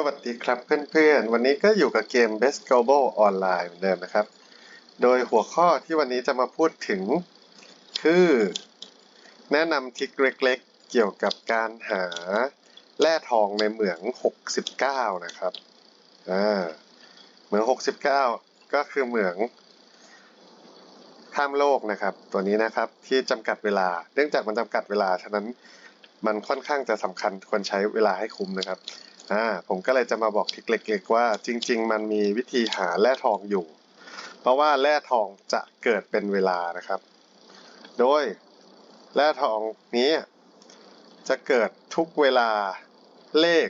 สวัสดีครับเพื่อนๆ วันนี้ก็อยู่กับเกม Best Global Online เหมือนเดิมนะครับ โดยหัวข้อที่วันนี้จะมาพูดถึง คือ แนะนำทริคเล็กๆ เกี่ยวกับการหาแร่ทองในเหมือง 69 นะครับอ่าเหมือง 69 ก็คือเหมืองข้ามโลกนะครับ ตัวนี้นะครับที่จำกัดเวลา เนื่องจากมันจำกัดเวลา ฉะนั้นมันค่อนข้างจะสำคัญควรใช้เวลาให้คุ้มนะครับ อ่าผมก็เลยจะมาบอกทริคเล็กๆว่า จริง ๆ มันมีวิธีหาแร่ทองอยู่ เพราะว่าแร่ทองจะเกิดเป็นเวลานะครับ โดยแร่ทองนี้จะเกิดทุกเวลาเลข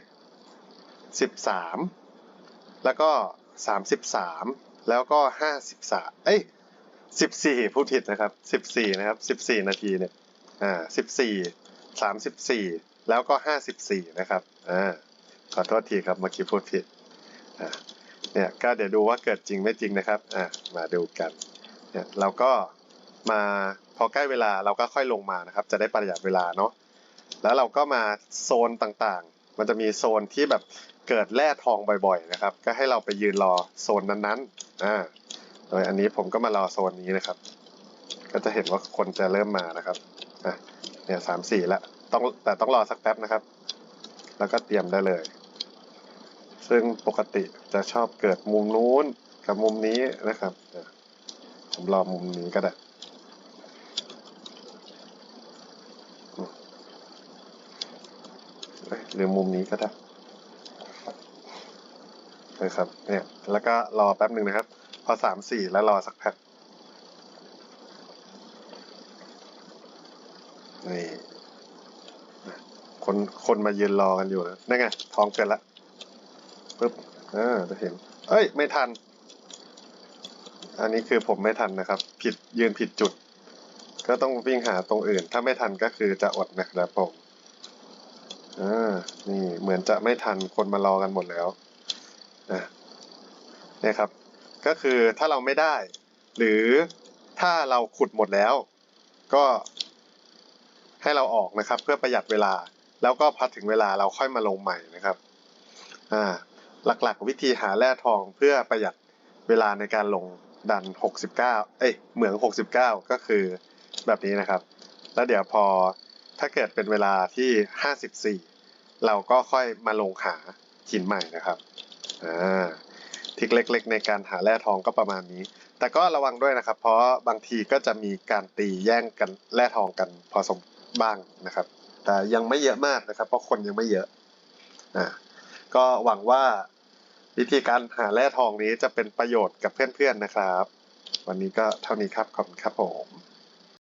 13 แล้วก็ 33 แล้วก็ 53 เอ้ย 14พูดผิดนะครับ 14 นะครับ 14 นาทีเนี่ย อ่า 14 34 แล้วก็ 54 นะครับ อ่า ขอโทษทีครับเมื่อกี้พูดผิดเนี่ยก็เดี๋ยวดูว่าเกิดจริงไม่จริงนะครับอ่ามาดูกันเนี่ยเราก็มาพอใกล้เวลาเราก็ค่อยลงมานะครับ จะได้ประหยัดเวลาเนาะแล้วเราก็มาโซนต่างๆ มันจะมีโซนที่แบบเกิดแร่ทองบ่อยๆนะครับ ก็ให้เราไปยืนรอโซนนั้นๆอ่าโดยอันนี้ผมก็มารอโซนนี้นะครับ ก็จะเห็นว่าคนจะเริ่มมานะครับอะเนี่ยสามสี่ละต้องแต่ต้องรอสักแป๊บนะครับ แล้วก็เตรียมได้เลย ซึ่งปกติจะชอบเกิดมุมนู้นกับมุมนี้นะครับอะผมรอมุมนี้ก็ได้เอ้ยหรือมุมนี้ก็ได้นะครับเนี่ยแล้วก็รอแป๊บหนึ่งนะครับ พอสามสี่แล้วรอสักแป๊บนี่คนคนมายืนรอกันอยู่นะนั่นไงทองเกิดละ ปึ๊บอ่าจะเห็น เอ้ย ไม่ทัน อันนี้คือผมไม่ทันนะครับ ผิดยืนผิดจุด ก็ต้องวิ่งหาตรงอื่น ถ้าไม่ทันก็คือจะอดนะครับผมอ่านี่เหมือนจะไม่ทันคนมารอกันหมดแล้วอะเนี่ยครับ ก็คือถ้าเราไม่ได้ หรือถ้าเราขุดหมดแล้ว ก็ให้เราออกนะครับ เพื่อประหยัดเวลา แล้วก็พอถึงเวลาเราค่อยมาลงใหม่นะครับ อ่า หลักๆ วิธีหาแร่ทองเพื่อประหยัดเวลาในการลงดัน 69 เอ้ยเหมือง 69 ก็คือแบบนี้นะครับ แล้วเดี๋ยวพอถ้าเกิดเป็นเวลาที่ 54 เราก็ค่อยมาลงหาหินใหม่นะครับอ่าทริคเล็กๆ ในการหาแร่ทองก็ประมาณนี้ แต่ก็ระวังด้วยนะครับ เพราะบางทีก็จะมีการตีแย่งกันแร่ทองกันพอสมบ้างนะครับ แต่ยังไม่เยอะมากนะครับ เพราะคนยังไม่เยอะอ่าก็หวังว่า วิธีการหาแร่ทองนี้จะเป็นประโยชน์กับเพื่อนๆนะครับ วันนี้ก็เท่านี้ครับ ขอบคุณครับผม